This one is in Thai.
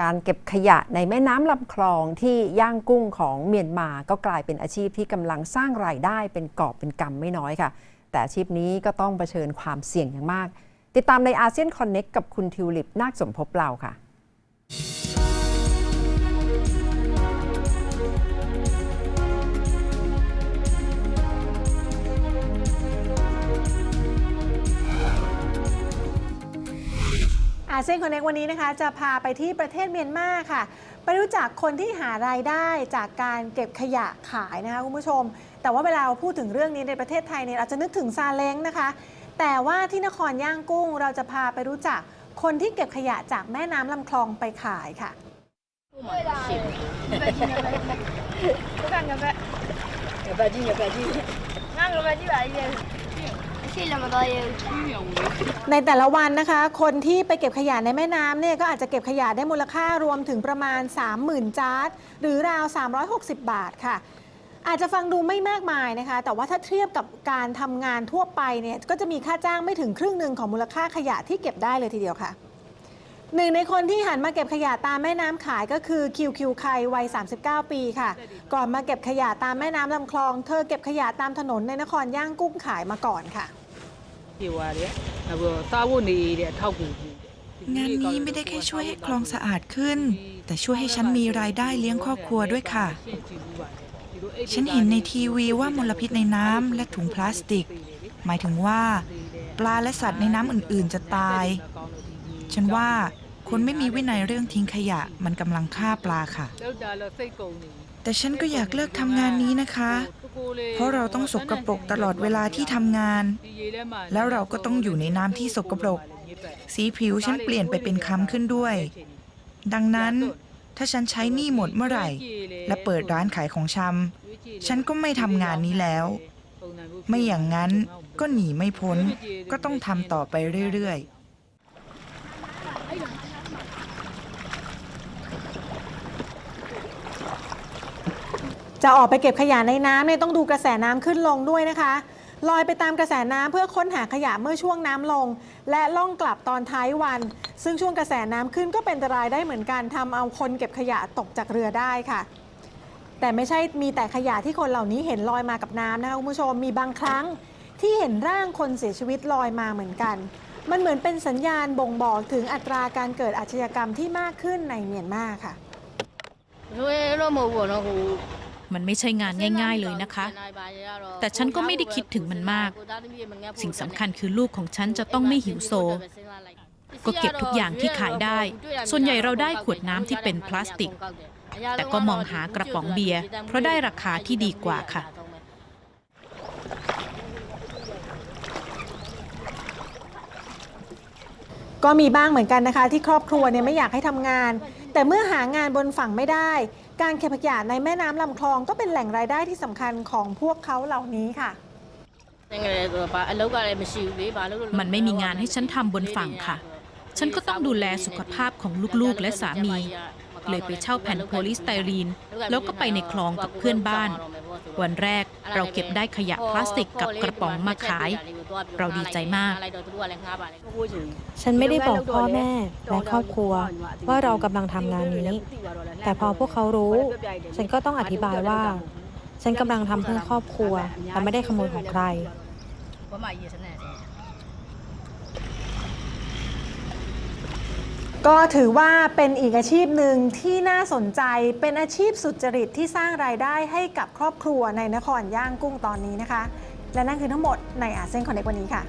การเก็บขยะในแม่น้ำลำคลองที่ย่างกุ้งของเมียนมาก็กลายเป็นอาชีพที่กำลังสร้างรายได้เป็นกอบเป็นกำไม่น้อยค่ะ แต่อาชีพนี้ก็ต้องเผชิญความเสี่ยงอย่างมาก ติดตามในอาเซียนคอนเน็กกับคุณทิวลิปนาคสมภพเราค่ะาเซียนคอนเน็กวันนี้นะคะจะพาไปที่ประเทศเมียนมาค่ะ ไปรู้จักคนที่หารายได้จากการเก็บขยะขายนะคะคุณผู้ชม แต่ว่าเวลาพูดถึงเรื่องนี้ในประเทศไทยเนี่ยเราจะนึกถึงซาเล้งนะคะ แต่ว่าที่นครย่างกุ้งเราจะพาไปรู้จักคนที่เก็บขยะจากแม่น้ำลำคลองไปขายค่ะ นั่งลงไปที่ไหน ในแต่ละวันนะคะ คนที่ไปเก็บขยะในแม่น้ำเนี่ยก็อาจจะเก็บขยะได้มูลค่ารวมถึงประมาณ 30,000 จาร์ดหรือราว 360 บาทค่ะ อาจจะฟังดูไม่มากมายนะคะ แต่ว่าถ้าเทียบกับการทำงานทั่วไปเนี่ยก็จะมีค่าจ้างไม่ถึงครึ่งหนึ่งของมูลค่าขยะที่เก็บได้เลยทีเดียวค่ะหนึ่งในคนที่หันมาเก็บขยะตามแม่น้ำขายก็คือคิวคิวไควัย 39 ปีค่ะ ก่อนมาเก็บขยะตามแม่น้ำลำคลอง เธอเก็บขยะตามถนนในนครย่างกุ้งขายมาก่อนค่ะ งานนี้ไม่ได้แค่ช่วยให้คลองสะอาดขึ้น แต่ช่วยให้ฉันมีรายได้เลี้ยงครอบครัวด้วยค่ะ ฉันเห็นในทีวีว่ามลพิษในน้ำและถุงพลาสติก หมายถึงว่า ปลาและสัตว์ในน้ำอื่น ๆ จะตาย ฉันว่าคนไม่มีวินัยเรื่องทิ้งขยะมันกำลังฆ่าปลาค่ะ แต่ฉันก็อยากเลิกทำงานนี้นะคะ เพราะเราต้องสกปรกตลอดเวลาที่ทำงาน แล้วเราก็ต้องอยู่ในน้ำที่สกปรก สีผิวฉันเปลี่ยนไปเป็นค้ำขึ้นด้วย ดังนั้นถ้าฉันใช้หนี้หมดเมื่อไหร่ และเปิดร้านขายของชำฉันก็ไม่ทำงานนี้แล้ว ไม่อย่างนั้นก็หนีไม่พ้น ก็ต้องทำต่อไปเรื่อยๆ จะออกไปเก็บขยะในน้ำเนี่ยต้องดูกระแสน้ำขึ้นลงด้วยนะคะลอยไปตามกระแสน้ำเพื่อค้นหาขยะเมื่อช่วงน้ำลง และล่องกลับตอนท้ายวัน ซึ่งช่วงกระแสน้ำขึ้นก็เป็นอันตรายได้เหมือนกันทำเอาคนเก็บขยะตกจากเรือได้ค่ะ แต่ไม่ใช่มีแต่ขยะที่คนเหล่านี้เห็นลอยมากับน้ำนะคะคุณผู้ชมมีบางครั้งที่เห็นร่างคนเสียชีวิตลอยมาเหมือนกัน มันเหมือนเป็นสัญญาณบ่งบอกถึงอัตราการเกิดอาชญากรรมที่มากขึ้นในเมียนมาค่ะ มันไม่ใช่งานง่าย ๆเลยนะคะ แต่ฉันก็ไม่ได้คิดถึงมันมาก สิ่งสำคัญคือลูกของฉันจะต้องไม่หิวโซ ก็เก็บทุกอย่างที่ขายได้ ส่วนใหญ่เราได้ขวดน้ำที่เป็นพลาสติก แต่ก็มองหากระป๋องเบียร์เพราะได้ราคาที่ดีกว่าค่ะก็มีบ้างเหมือนกันนะคะ ที่ครอบครัวเนี่ยไม่อยากให้ทำงาน แต่เมื่อหางานบนฝั่งไม่ได้ การเก็บขยะในแม่น้ำลำคลองก็เป็นแหล่งรายได้ที่สำคัญของพวกเขาเหล่านี้ค่ะมันไม่มีงานให้ฉันทำบนฝั่งค่ะ ฉันก็ต้องดูแลสุขภาพของลูกๆและสามี เลยไปเช่าแผ่นโพลิสไตรีน แล้วก็ไปในคลองกับเพื่อนบ้าน วันแรกเราเก็บได้ขยะพลาสติกกับกระป๋องมาขาย เราดีใจมาก ฉันไม่ได้บอกพ่อแม่และครอบครัว ว่าเรากำลังทำงานนี้ แต่พอพวกเขารู้ ฉันก็ต้องอธิบายว่า ฉันกำลังทำเพื่อครอบครัวและไม่ได้ขโมยของใคร ก็ถือว่าเป็นอีกอาชีพหนึ่งที่น่าสนใจเป็นอาชีพสุจริตที่สร้างรายได้ให้กับครอบครัวในนครย่างกุ้งตอนนี้นะคะ และนั่นคือทั้งหมดในอาเซียนคอนเนควันนี้ค่ะ